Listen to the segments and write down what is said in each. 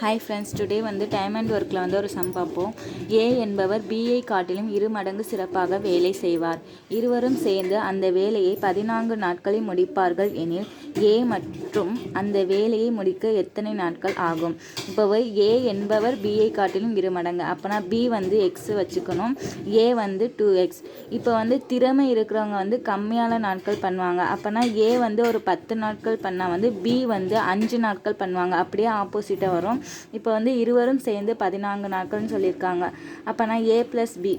Hi friends today வந்து time and ஒர்க்கில் வந்து ஒரு சம் பார்ப்போம். ஏ என்பவர் பிஐ காட்டிலும் இரு மடங்கு சிறப்பாக வேலை செய்வார். இருவரும் சேர்ந்து அந்த வேலையை பதினான்கு நாட்களில் முடிப்பார்கள் எனில் ஏ மற்றும் அந்த வேலையை முடிக்க எத்தனை நாட்கள் ஆகும்? இப்போ ஏ என்பவர் பிஐ காட்டிலும் இரு மடங்கு. அப்போனா பி வந்து எக்ஸ் வச்சுக்கணும் ஏ வந்து டூ எக்ஸ் இப்போ வந்து திறமை இருக்கிறவங்க வந்து கம்மியான நாட்கள் பண்ணுவாங்க. அப்போனா ஏ வந்து ஒரு பத்து நாட்கள் பண்ணால் வந்து பி வந்து அஞ்சு நாட்கள் பண்ணுவாங்க. அப்படியே ஆப்போசிட்டாக வரும். இப்போ வந்து இருவரும் சேர்ந்து பதினான்கு நாட்கள்னு சொல்லியிருக்காங்க. அப்போனா ஏ ப்ளஸ் பி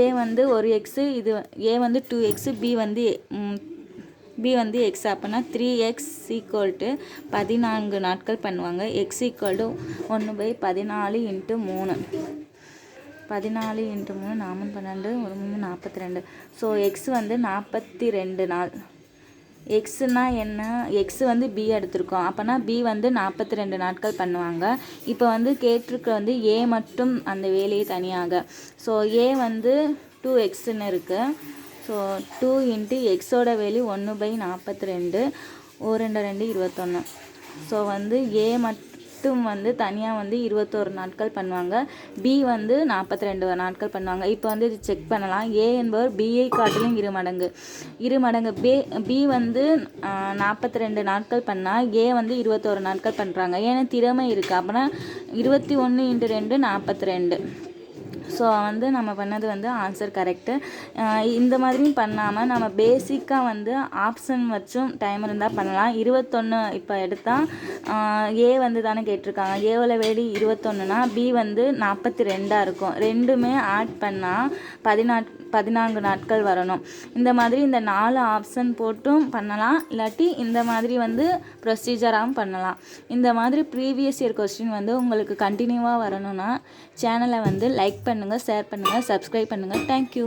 ஏ வந்து ஒரு எக்ஸு இது ஏ வந்து டூ எக்ஸு பி வந்து பி வந்து எக்ஸ் அப்போனா த்ரீ எக்ஸ் ஈக்குவல் டு பதினான்கு நாட்கள் பண்ணுவாங்க. எக்ஸ் ஈக்குவல் டு ஒன்று பை பதினாலு இன்ட்டு மூணு. பதினாலு இன்ட்டு மூணு நாமன் பன்னெண்டு ஒரு மூணு நாற்பத்தி ரெண்டு. ஸோ எக்ஸ் வந்து நாற்பத்தி ரெண்டு நாள். எக்ஸுனா என்ன? எக்ஸ் வந்து பி எடுத்திருக்கோம். அப்போனா பி வந்து நாற்பத்தி ரெண்டு நாட்கள் பண்ணுவாங்க. இப்போ வந்து கேட்டிருக்க வந்து ஏ மட்டும் அந்த வேலையை தனியாக. ஸோ ஏ வந்து டூ எக்ஸ்ன்னு இருக்குது ஸோ டூ இன்ட்டு எக்ஸோட வேலி ஒன்று பை நாற்பத்தி ரெண்டு ஓ ரெண்டு ரெண்டு இருபத்தொன்று ஸோ வந்து ஏ மட் மட்டும் வந்து தனியாக வந்து இருபத்தோரு நாட்கள் பண்ணுவாங்க. பி வந்து நாற்பத்தி ரெண்டு நாட்கள் பண்ணுவாங்க. இப்போ வந்து இது செக் பண்ணலாம். ஏ என்பவர் பிஐ காட்டிலும் இரு மடங்கு. இரு மடங்கு. பே பி வந்து நாற்பத்தி ரெண்டு நாட்கள் பண்ணால் ஏ வந்து இருபத்தோரு நாட்கள் பண்ணுறாங்க ஏன்னா திறமை இருக்குது அப்போனா இருபத்தி ஒன்று இன்ட்டு ரெண்டு நாற்பத்தி ரெண்டு ஸோ வந்து நம்ம பண்ணது வந்து ஆன்சர் கரெக்டு இந்த மாதிரியும் பண்ணாமல் நம்ம பேசிக்காக வந்து ஆப்ஷன் வச்சும் டைம் இருந்தால் பண்ணலாம். இருபத்தொன்று இப்போ எடுத்தால் ஏ வந்து தானே கேட்டிருக்காங்க. ஏவில் வேடி இருபத்தொன்னுனா பி வந்து நாற்பத்தி ரெண்டாக இருக்கும். ரெண்டுமே ஆட் பண்ணால் பதினாட் பதினான்கு நாட்கள் வரணும். இந்த மாதிரி இந்த நாலு ஆப்ஷன் போட்டும் பண்ணலாம். இல்லாட்டி இந்த மாதிரி வந்து ப்ரொசீஜராகவும் பண்ணலாம். இந்த மாதிரி ப்ரீவியஸ் இயர் கொஸ்டின் வந்து உங்களுக்கு கண்டினியூவாக வரணும்னா சேனலை வந்து லைக் பண்ணுங்கள் ஷேர் பண்ணுங்கள் சப்ஸ்கிரைப் பண்ணுங்கள் தேங்க்யூ